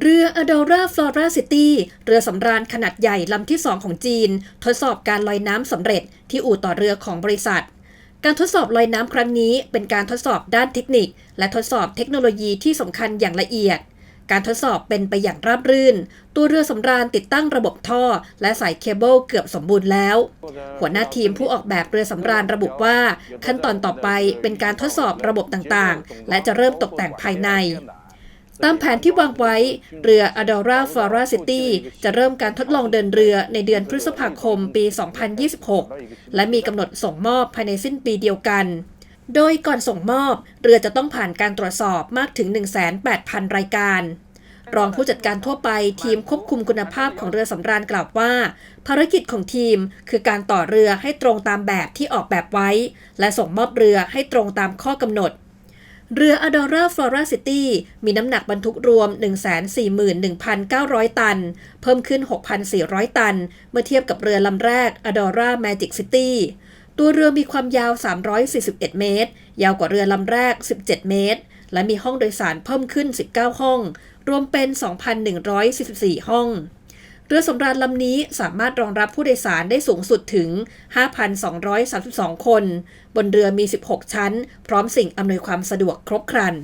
เรือ Adora Flora City เรือสำราญขนาดใหญ่ลำที่2ของจีน ทดสอบการลอยน้ำสำเร็จที่อู่ต่อเรือของบริษัท การทดสอบลอยน้ำครั้งนี้เป็นการทดสอบด้านเทคนิค และทดสอบเทคโนโลยีที่สำคัญอย่างละเอียด การทดสอบเป็นไปอย่างราบรื่น ตัวเรือสำราญติดตั้งระบบท่อ และสายเคเบิลเกือบสมบูรณ์แล้ว หัวหน้าทีมผู้ออกแบบเรือสำราญระบุว่า ขั้นตอนต่อไปเป็นการทดสอบระบบต่างๆ และจะเริ่มตกแต่งภายใน ตามแผนที่วางไว้ เรือ Adora Flora City จะเริ่มการทดลองเดินเรือในเดือนพฤษภาคมปี 2026 และมีกำหนดส่งมอบภายในสิ้นปีเดียวกัน โดยก่อนส่งมอบ เรือจะต้องผ่านการตรวจสอบมากถึง 18,000 รายการ รองผู้จัดการทั่วไปทีมควบคุมคุณภาพของเรือสำราญกล่าวว่า ภารกิจของทีมคือการต่อเรือให้ตรงตามแบบที่ออกแบบไว้ และส่งมอบเรือให้ตรงตามข้อกำหนด เรือ Adora Flora City มีน้ำหนักบรรทุกรวม 141,900 ตัน เพิ่มขึ้น 6,400 ตัน เมื่อเทียบกับเรือลำแรก Adora Magic City ตัวเรือมีความยาว 341 เมตร ยาวกว่าเรือลำแรก 17 เมตร และมีห้องโดยสารเพิ่มขึ้น 19 ห้อง รวมเป็น 2,144 ห้อง รือสำราญลำนี้สามารถรองรับผู้โดยสารได้สูงสุดถึง 5,232 คน บนเรือมี 16 ชั้น พร้อมสิ่งอำนวยความสะดวกครบครัน